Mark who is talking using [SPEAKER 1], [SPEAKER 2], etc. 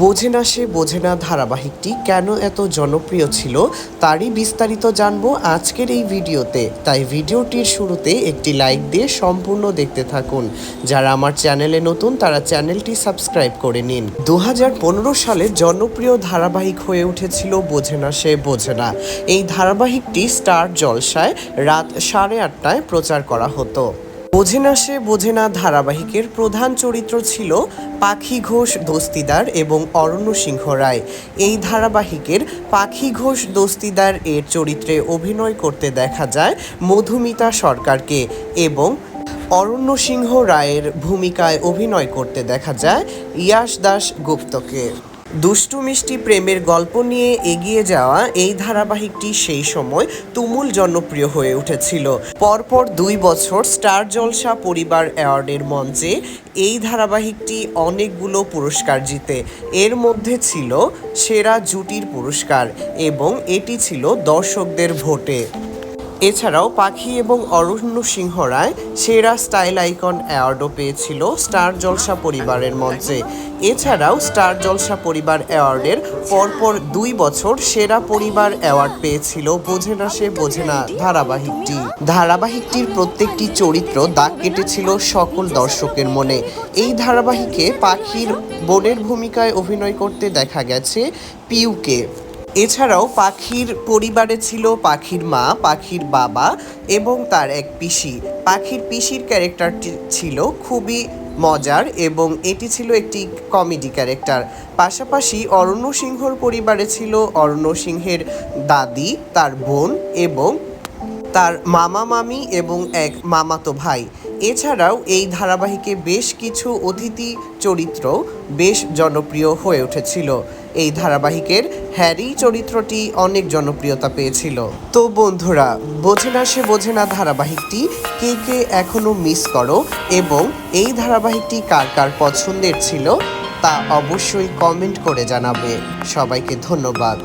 [SPEAKER 1] বোঝে না সে, বোঝে না ধারাবাহিকটি, কেন এত জনপ্রিয় ছিল তারই বিস্তারিত জানব আজকের এই ভিডিওতে। তাই ভিডিওটির শুরুতে একটি লাইক দিয়ে সম্পূর্ণ দেখতে থাকুন। যারা আমার চ্যানেলে নতুন, তারা চ্যানেলটি সাবস্ক্রাইব করে নিন। দু হাজার পনেরো সালে জনপ্রিয় ধারাবাহিক হয়ে উঠেছিল বোঝে না সে, বোঝে না। এই ধারাবাহিকটি স্টার জলসায় রাত সাড়ে আটটায় প্রচার করা হতো। বোঝে না সে বোঝে না ধারাবাহিকের প্রধান চরিত্র ছিল পাখি ঘোষ দস্তিদার এবং অরণ্য সিংহ রায়। এই ধারাবাহিকের পাখি ঘোষ দস্তিদার এর চরিত্রে অভিনয় করতে দেখা যায় মধুমিতা সরকারকে এবং অরণ্য সিংহ রায়ের ভূমিকায় অভিনয় করতে দেখা যায় ইয়াশ দাস গুপ্তকে। দুষ্টু মিষ্টি প্রেমের গল্প নিয়ে এগিয়ে যাওয়া এই ধারাবাহিকটি সেই সময় তুমুল জনপ্রিয় হয়ে উঠেছিল। পরপর দুই বছর স্টার জলসা পরিবার অ্যাওয়ার্ডের মঞ্চে এই ধারাবাহিকটি অনেকগুলো পুরস্কার জিতে। এর মধ্যে ছিল সেরা জুটির পুরস্কার এবং এটি ছিল দর্শকদের ভোটে। এছাড়াও পাখি এবং অরণ্য সিংহ রায় সেরা স্টাইল আইকন অ্যাওয়ার্ডও পেয়েছিল স্টার জলসা পরিবারের মঞ্চে। এছাড়াও স্টার জলসা পরিবার অ্যাওয়ার্ডের পরপর দুই বছর সেরা পরিবার অ্যাওয়ার্ড পেয়েছিল বোঝে না সে বোঝে না ধারাবাহিকটি। ধারাবাহিকটির প্রত্যেকটি চরিত্র দাগ কেটেছিল সকল দর্শকের মনে। এই ধারাবাহিকে পাখির বোনের ভূমিকায় অভিনয় করতে দেখা গেছে পিউকে। এছাড়াও পাখির পরিবারে ছিল পাখির মা, পাখির বাবা এবং তার এক পিসি। পাখির পিসির ক্যারেক্টারটি ছিল খুবই মজার এবং এটি ছিল একটি কমেডি ক্যারেক্টার। পাশাপাশি অরণ্য সিংহর পরিবারে ছিল অরণ্য সিংহের দাদি, তার বোন এবং তার মামা মামি এবং এক মামাতো ভাই। এছাড়াও এই ধারাবাহিকে বেশ কিছু অতিথি চরিত্র বেশ জনপ্রিয় হয়ে উঠেছিল। এই ধারাবাহিকের হ্যারি চরিত্রটি অনেক জনপ্রিয়তা পেয়েছিল। তো বন্ধুরা, বোঝে না সে বোঝে না ধারাবাহিকটি কে কে এখনও মিস করো এবং এই ধারাবাহিকটি কার কার পছন্দের ছিল তা অবশ্যই কমেন্ট করে জানাবে। সবাইকে ধন্যবাদ।